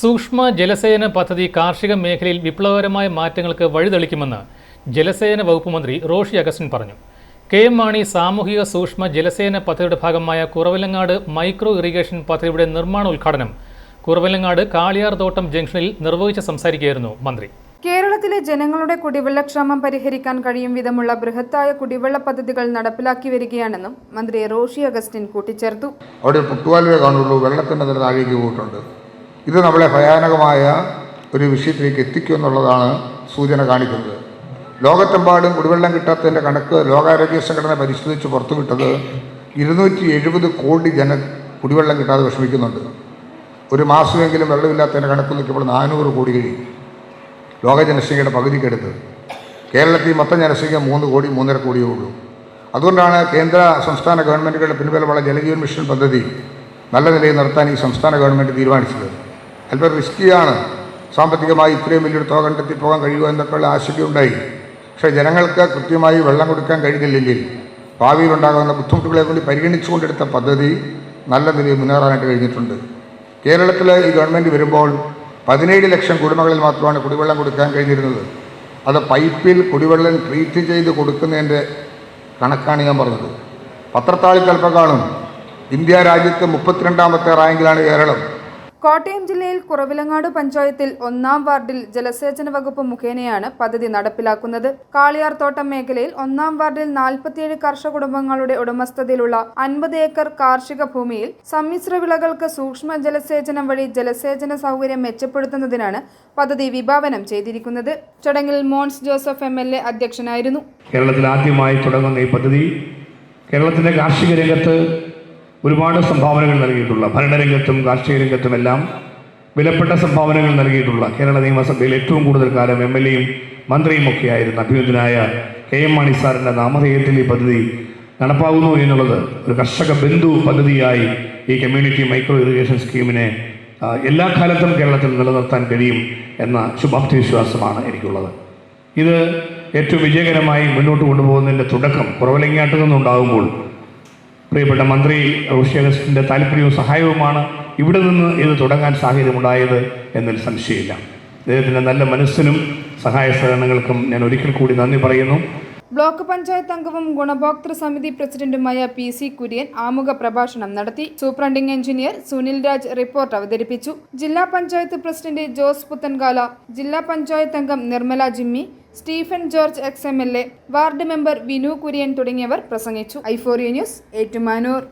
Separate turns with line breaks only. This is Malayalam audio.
സൂക്ഷ്മ ജലസേന പദ്ധതി കാർഷിക മേഖലയിൽ വിപ്ലവകരമായ മാറ്റങ്ങൾക്ക് വഴിതെളിക്കുമെന്ന് ജലസേന വകുപ്പ് മന്ത്രി റോഷി അഗസ്റ്റിൻ പറഞ്ഞു. കെ എം മാണി സാമൂഹിക സൂക്ഷ്മ ജലസേന പദ്ധതിയുടെ ഭാഗമായ കുറവിലങ്ങാട് മൈക്രോ ഇറിഗേഷൻ പദ്ധതിയുടെ നിർമ്മാണ ഉദ്ഘാടനം കുറവിലങ്ങാട് കാളിയാർ തോട്ടം ജംഗ്ഷനിൽ നിർവഹിച്ച് സംസാരിക്കുകയായിരുന്നു മന്ത്രി.
കേരളത്തിലെ ജനങ്ങളുടെ കുടിവെള്ളക്ഷാമം പരിഹരിക്കാൻ കഴിയും വിധമുള്ള ബൃഹത്തായ കുടിവെള്ള പദ്ധതികൾ നടപ്പിലാക്കി വരികയാണെന്നും മന്ത്രി റോഷി അഗസ്റ്റിൻ കൂട്ടിച്ചേർത്തു.
അവിടെ പുട്ടുവാലുവേ കാണുള്ളൂ. വെള്ളത്തിന്റെ നില താഴേക്ക് പോയിട്ടുണ്ട്. ഇത് നമ്മളെ ഭയാനകമായ ഒരു വിഷയത്തിലേക്ക് എത്തിക്കും എന്നുള്ളതാണ് സൂചന കാണിക്കുന്നത്. ലോകത്തെമ്പാടും കുടിവെള്ളം കിട്ടാത്തതിന്റെ കണക്ക് ലോകാരോഗ്യ സംഘടന പരിശോധിച്ച് പുറത്തുവിട്ടത് ഇരുന്നൂറ്റി എഴുപത് കോടി ജന കുടിവെള്ളം കിട്ടാതെ വിഷമിക്കുന്നുണ്ട്. ഒരു മാസമെങ്കിലും വെള്ളമില്ലാത്തതിന്റെ കണക്ക് നിൽക്കുമ്പോൾ നാനൂറ് കോടി കഴിയും. ലോക ജനസംഖ്യയുടെ പകുതിക്കെടുത്ത് കേരളത്തിൽ മൊത്തം ജനസംഖ്യ മൂന്ന് കോടി മൂന്നര കോടിയേ ഉള്ളൂ. അതുകൊണ്ടാണ് കേന്ദ്ര സംസ്ഥാന ഗവൺമെന്റുകളുടെ പിൻബലമുള്ള ജലജീവൻ മിഷൻ പദ്ധതി നല്ല നിലയിൽ നിർത്താൻ ഈ സംസ്ഥാന ഗവൺമെന്റ് തീരുമാനിച്ചത്. അല്പം റിസ്കിയാണ് സാമ്പത്തികമായി ഇത്രയും വലിയൊരു തുക കണ്ടെത്തി പോകാൻ കഴിയുമോ എന്നൊക്കെയുള്ള ആശങ്കയുണ്ടായി. പക്ഷേ ജനങ്ങൾക്ക് കൃത്യമായി വെള്ളം കൊടുക്കാൻ കഴിഞ്ഞില്ലെങ്കിൽ ഭാവിയിലുണ്ടാകുന്ന ബുദ്ധിമുട്ടുകളെ കൂടി പരിഗണിച്ചുകൊണ്ടെടുത്ത പദ്ധതി നല്ല നിലയിൽ മുന്നേറാനായിട്ട് കഴിഞ്ഞിട്ടുണ്ട്. കേരളത്തിൽ ഈ ഗവൺമെന്റ് വരുമ്പോൾ പതിനേഴ് ലക്ഷം കുടുംബങ്ങളിൽ മാത്രമാണ് കുടിവെള്ളം കൊടുക്കാൻ കഴിഞ്ഞിരുന്നത്. അത് പൈപ്പിൽ കുടിവെള്ളം ട്രീറ്റ് ചെയ്ത് കൊടുക്കുന്നതിന്റെ കണക്കാണ് ഞാൻ പറഞ്ഞത്. പത്രത്താളിൽ കാണും. ഇന്ത്യ രാജ്യത്ത് മുപ്പത്തിരണ്ടാമത്തെ റാങ്കിലാണ് കേരളം.
കോട്ടയം ജില്ലയിൽ കുറവിലങ്ങാട് പഞ്ചായത്തിൽ ഒന്നാം വാർഡിൽ ജലസേചന വകുപ്പ് മുഖേനയാണ് പദ്ധതി നടപ്പിലാക്കുന്നത്. കാളിയാർത്തോട്ടം മേഖലയിൽ ഒന്നാം വാർഡിൽ നാൽപ്പത്തിയേഴ് കർഷക കുടുംബങ്ങളുടെ ഉടമസ്ഥതയിലുള്ള അൻപത് ഏക്കർ കാർഷിക ഭൂമിയിൽ സമ്മിശ്ര വിളകൾക്ക് സൂക്ഷ്മ ജലസേചനം വഴി ജലസേചന സൗകര്യം മെച്ചപ്പെടുത്തുന്നതിനാണ് പദ്ധതി വിഭാവനം ചെയ്തിരിക്കുന്നത്. ചടങ്ങിൽ Mons Joseph M L A അധ്യക്ഷനായിരുന്നു.
കേരളത്തിൽ ആദ്യമായി തുടങ്ങുന്ന ഈ പദ്ധതി കേരളത്തിന്റെ കാർഷിക രംഗത്ത് ഒരുപാട് സംഭാവനകൾ നൽകിയിട്ടുള്ള ഭരണരംഗത്തും കാർഷിക രംഗത്തും എല്ലാം വിലപ്പെട്ട സംഭാവനകൾ നൽകിയിട്ടുള്ള കേരള നിയമസഭയിൽ ഏറ്റവും കൂടുതൽ കാലം എം എൽ എയും മന്ത്രിയും ഒക്കെയായിരുന്ന അഭിയുദ്ധനായ കെ എം മാണി സാറിന്റെ നാമധേയത്തിൽ ഈ പദ്ധതി നടപ്പാകുന്നു എന്നുള്ളത് ഒരു കർഷക ബന്ധു പദ്ധതിയായി ഈ കമ്മ്യൂണിറ്റി മൈക്രോ ഇറിഗേഷൻ സ്കീമിനെ എല്ലാ കാലത്തും കേരളത്തിൽ നിലനിർത്താൻ കഴിയും എന്ന ശുഭാപ്തി വിശ്വാസമാണ് എനിക്കുള്ളത്. ഇത് ഏറ്റവും വിജയകരമായി മുന്നോട്ട് കൊണ്ടുപോകുന്നതിന്റെ തുടക്കം കുറവലങ്ങാട്ട് നിന്നുണ്ടാകുമ്പോൾ പ്രിയപ്പെട്ട മന്ത്രി റോഷി അഗസ്റ്റിന്റെ താല്പര്യവും സഹായവുമാണ് ഇവിടെ നിന്ന് ഇത് തുടങ്ങാൻ സാഹചര്യമുണ്ടായത് എന്നതിൽ സംശയമില്ല. അദ്ദേഹത്തിന്റെ നല്ല മനസ്സിനും സഹായ സഹകരണങ്ങൾക്കും ഞാൻ ഒരിക്കൽ കൂടി നന്ദി പറയുന്നു.
ബ്ലോക്ക് പഞ്ചായത്ത് അംഗവും ഗുണഭോക്തൃ സമിതി പ്രസിഡന്റുമായ പി സി കുര്യൻ ആമുഖ പ്രഭാഷണം നടത്തി. Superintending engineer Sunil Raj report അവതരിപ്പിച്ചു. ജില്ലാ പഞ്ചായത്ത് പ്രസിഡന്റ് ജോസ് പുത്തൻകാല ജില്ലാ പഞ്ചായത്ത് അംഗം Nirmala Jimmy Stephen George ex M L A ward member Vinu Kurian തുടങ്ങിയവർ പ്രസംഗിച്ചു. ഐഫോറിയ ന്യൂസ് ഏറ്റുമാനൂർ.